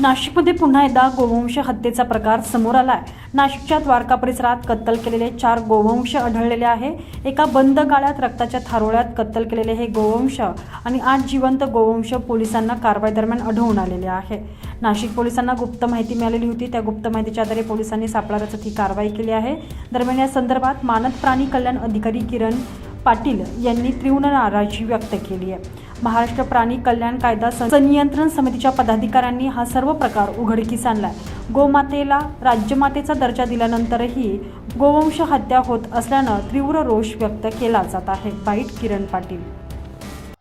नाशिकमध्ये पुन्हा एकदा गोवंश हत्येचा प्रकार समोर आला आहे नाशिकच्या द्वारका परिसरात कत्तल केलेले चार गोवंश आढळलेले आहे. एका बंद गाळ्यात रक्ताच्या थारोळ्यात कत्तल केलेले हे गोवंश आणि आठ जिवंत गोवंश पोलिसांना कारवाई दरम्यान आढळून आलेले आहे. नाशिक पोलिसांना गुप्त माहिती मिळालेली होती. त्या गुप्त माहितीच्या आधारे पोलिसांनी सापळा रचत ही कारवाई केली आहे. दरम्यान या संदर्भात मानद प्राणी कल्याण अधिकारी किरण पाटील यांनी तीव्र नाराजी व्यक्त केली आहे. महाराष्ट्र प्राणी कल्याण कायदा संनियंत्रण समितीच्या पदाधिकाऱ्यांनी हा सर्व प्रकार उघडकीस आणलाय. गोमातेला राज्यमातेचा दर्जा दिल्यानंतरही गोवंश हत्या होत असल्यानं तीव्र रोष व्यक्त केला जात आहे. बाईट किरण पाटील.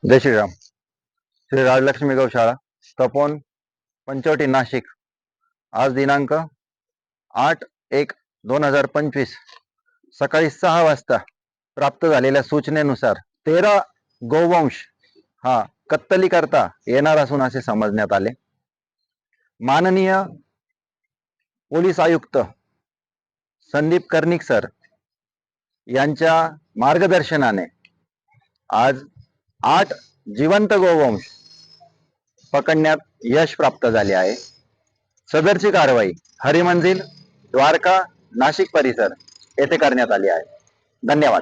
जय श्रीराम. श्री राजलक्ष्मी गौशाळा तपोन पंचवटी नाशिक. आज दिनांक आठ एक दोन हजार पंचवीस. सकाळी सहा वाजता प्राप्त झालेल्या सूचनेनुसार तेरा गोवंश हा कत्तली करता येणार असून असे समजण्यात आले. माननीय पोलीस आयुक्त संदीप कर्णिक सर यांच्या मार्गदर्शनाने आज आठ जिवंत गोवंश पकडण्यात यश प्राप्त झाले आहे. सदरची कारवाई हरिमंजिल द्वारका नाशिक परिसर येथे करण्यात आली आहे. धन्यवाद.